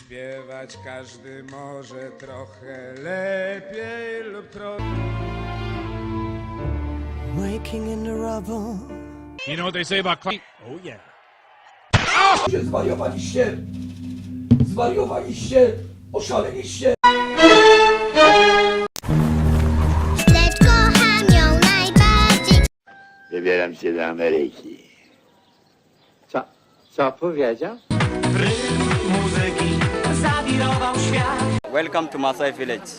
Śpiewać każdy może trochę lepiej lub trochę. Waking in the rubble. You know what they say about cl- Oh yeah. Ludzie, Zwariowaliście! Zwariowaliście! Oszaleliście! Lecz kocham ją najbardziej Wybieram się do Ameryki. Co? Co powiedział? Welcome to Masai village.